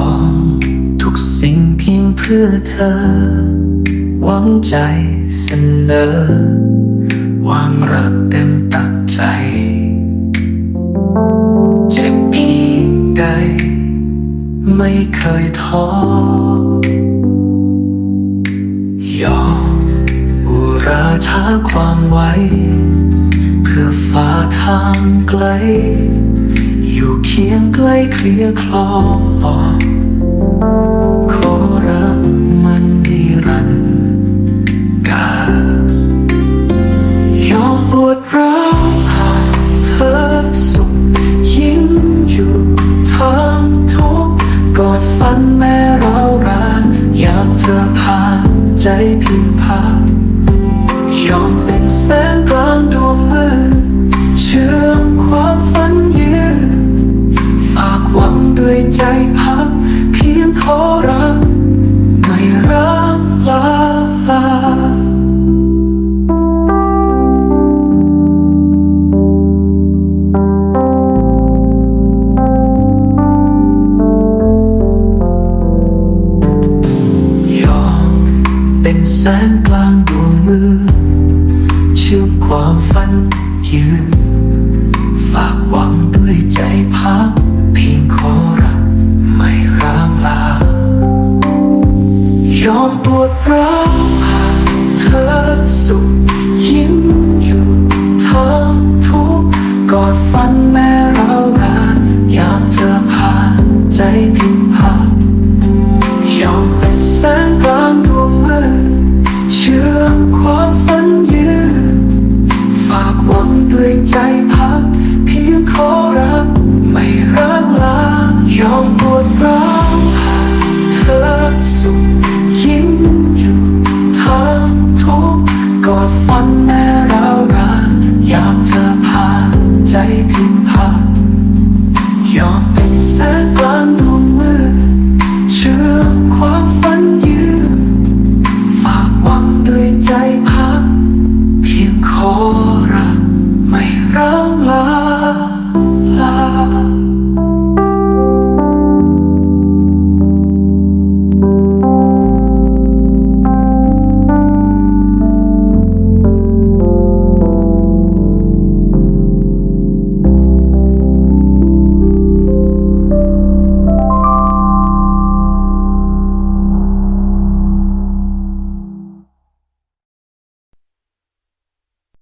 อม ทุกสิ่งเพียงเพื่อเธอ หวังใจเสนอ วางรักเต็มตัดใจ เจ็บเพียงใด ไม่เคยท้อยอมอุราชาความไว้ เพื่อฝ่าทางไกล คียงใกล้เคลียคลอขอรักมันนิรันดร์กายอมปวดร้าวหากเธอสุขยิ้มอยู่ทางทุกข์กอดฝันแม้เรารานยามเธอผ่านใจพิมพายอม แสงกลางดวงมือเชื่อมความฝันยืน ฝากหวังด้วยใจพักเพียงขอรักไม่ร้างลา ยอมปวดร้าวหากเธอสุขยิ้ม One. now.